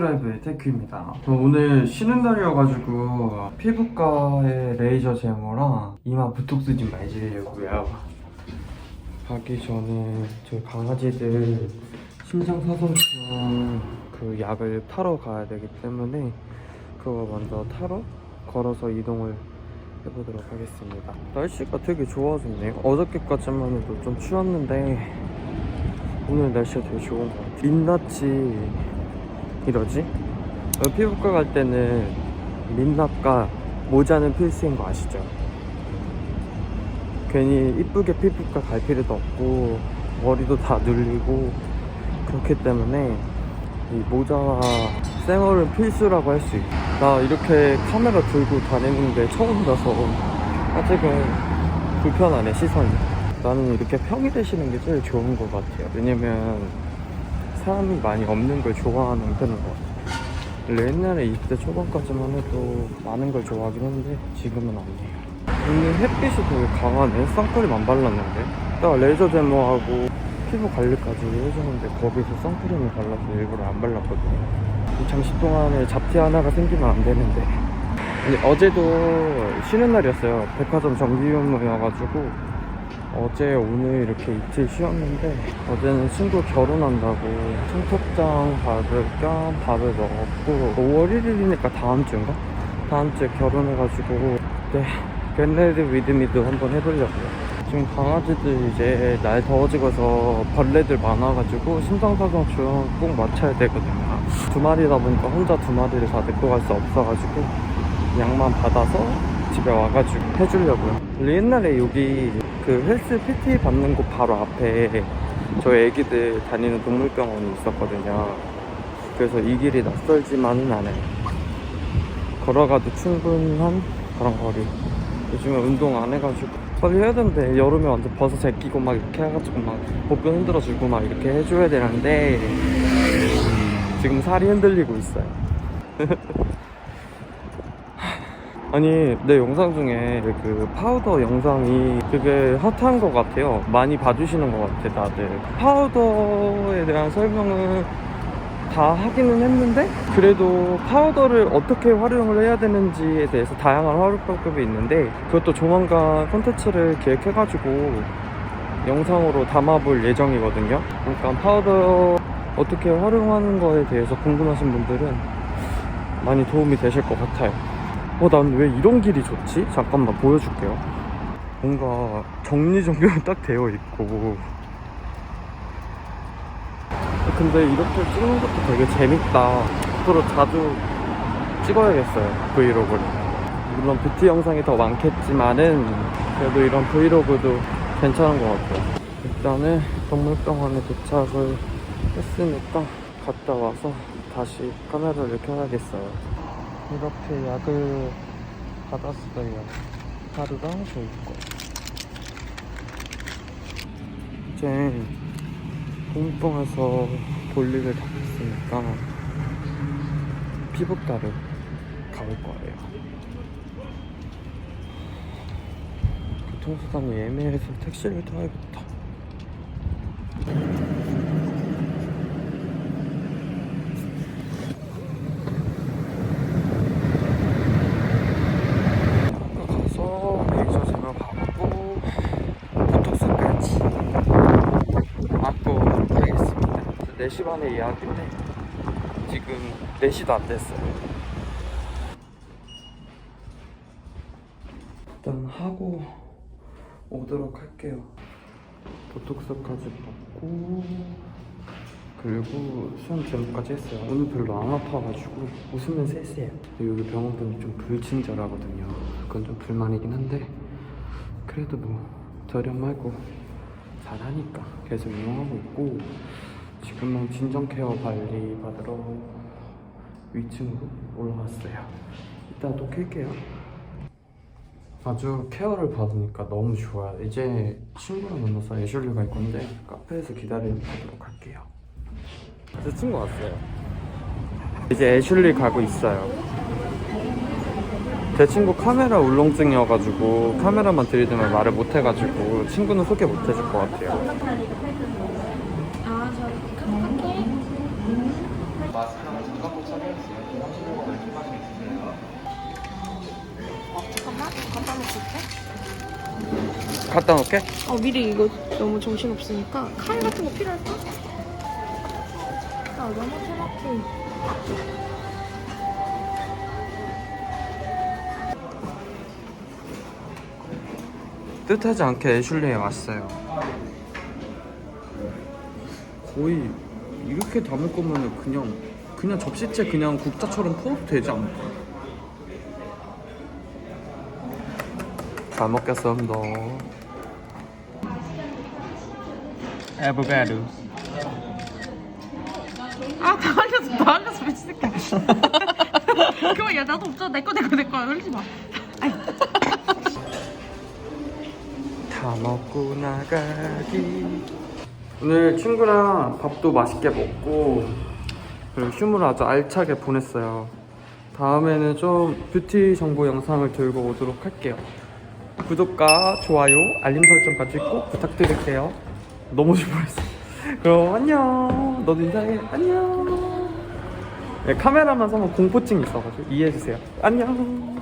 테크드라이브의 테크입니다. 저 오늘 쉬는 날이어가지고 피부과에 레이저 제모랑 이마 보톡스 좀 맞으려고요. 가기 전에 저희 강아지들 심장사상충 그 약을 타러 가야 되기 때문에 그거 먼저 타러 걸어서 이동을 해보도록 하겠습니다. 날씨가 되게 좋아졌네요. 어저께까지만 해도 좀 추웠는데 오늘 날씨가 되게 좋은 것 같아요. 민낯이 이러지? 어, 피부과 갈 때는 민낯과 모자는 필수인 거 아시죠? 괜히 이쁘게 피부과 갈 필요도 없고 머리도 다 눌리고 그렇기 때문에 이 모자와 쌩얼은 필수라고 할 수 있고 나 이렇게 카메라 들고 다니는 게 처음이라서 아직은 불편하네 시선이 나는 이렇게 평이 되시는 게 제일 좋은 것 같아요 왜냐면 사람이 많이 없는 걸 좋아하는 편인 것 같아요. 옛날에 20대 초반까지만 해도 많은 걸 좋아하긴 했는데 지금은 아니에요. 오늘 햇빛이 되게 강하네. 선크림 안 발랐는데. 딱 레이저 제모하고 피부 관리까지 해주는데 거기서 선크림을 발라서 일부러 안 발랐거든요. 이 장시 동안에 잡티 하나가 생기면 안 되는데. 어제도 쉬는 날이었어요. 백화점 정기휴무여가지고 어제 오늘 이렇게 이틀 쉬었는데 어제는 친구 결혼한다고 청첩장 받을 겸 밥을 먹었고 5월 1일이니까 다음 주인가? 다음 주에 결혼해가지고 네 겟레드 위드미도 한번 해보려고요 지금 강아지들 이제 날 더워지고서 벌레들 많아가지고 심장사상충 꼭 맞춰야 되거든요 두 마리다 보니까 혼자 두 마리를 다 데리고 갈 수 없어가지고 약만 받아서 집에 와가지고 해주려고요. 원래 옛날에 여기 그 헬스 PT 받는 곳 바로 앞에 저희 애기들 다니는 동물병원이 있었거든요. 그래서 이 길이 낯설지만은 않아요. 걸어가도 충분한 그런 거리. 요즘에 운동 안 해가지고 빨리 해야 되는데 여름에 완전 버섯 제끼고 막 이렇게 해가지고 막 복근 흔들어주고 막 이렇게 해줘야 되는데 지금 살이 흔들리고 있어요 아니 내 영상 중에 그 파우더 영상이 되게 핫한 것 같아요. 많이 봐주시는 것 같아 다들. 파우더에 대한 설명은 다 하기는 했는데 그래도 파우더를 어떻게 활용을 해야 되는지에 대해서 다양한 활용 방법이 있는데 그것도 조만간 콘텐츠를 기획해가지고 영상으로 담아볼 예정이거든요. 그러니까 파우더 어떻게 활용하는 거에 대해서 궁금하신 분들은 많이 도움이 되실 것 같아요 어, 난 왜 이런 길이 좋지? 잠깐만 보여줄게요 뭔가 정리정돈이 딱 되어 있고 근데 이렇게 찍는 것도 되게 재밌다. 앞으로 자주 찍어야겠어요. 브이로그를. 물론 뷰티 영상이 더 많겠지만은 그래도 이런 브이로그도 괜찮은 것 같아요. 일단은 동물병원에 도착을 했으니까 갔다 와서 다시 카메라를 켜야겠어요. 이렇게 약을 받았어요. 하루랑 저희 거. 이제 뽕뽕해서 볼일을 다 했으니까 피부과를 가볼 거예요. 교통수단이 애매해서 택시를 타야겠다. 아까 가서 레이저 제모 받고 보톡스까지 맞고 가겠습니다. 4시 반에 예약인데 지금 4시도 안 됐어요. 일단 하고 오도록 할게요. 보톡스까지 받고 그리고 수험 제모까지 했어요. 오늘 별로 안 아파가지고 웃으면 쎄쎄해요. 여기 병원분이 좀 불친절하거든요. 그건 좀 불만이긴 한데 그래도 뭐 저렴 말고 잘하니까 계속 이용하고 있고 지금은 진정 케어 관리 받으러 위층으로 올라왔어요. 이따 또 킬게요. 아주 케어를 받으니까 너무 좋아요. 이제 친구랑 만나서 애슐리 갈 건데 카페에서 기다리도록 할게요. 제 친구 왔어요. 이제 애슐리 가고 있어요. 제 친구 카메라 울렁증이어가지고 카메라만 들이대면 말을 못해가지고 친구는 소개 못해줄 것 같아요. 저렇게 갖다 놓을게. 갖다 놓을게? 어, 미리 이거 너무 정신없으니까 칼 같은 거 필요할까? 아, 너무 테마키. 뜻하지 않게 애슐리에 왔어요. 거의 이렇게 담을 거면 그냥 그냥 접시채 그냥 국자처럼 퍼도 되지 않을까? 잘 먹겠습니다. 에보가루. 아 당황했어 당황했어 미친 새끼야. 그만 야 나도 없잖아 내 거 내 거 내 거 흘리지 마. 다 먹고 나가기. 오늘 친구랑 밥도 맛있게 먹고 그리고 휴무를 아주 알차게 보냈어요. 다음에는 좀 뷰티 정보 영상을 들고 오도록 할게요. 구독과 좋아요, 알림 설정까지 꼭 부탁드릴게요. 너무 좋아했어. 그럼 안녕. 너도 인사해. 안녕. 네, 카메라만 서면 공포증 있어가지고 이해해주세요. 안녕.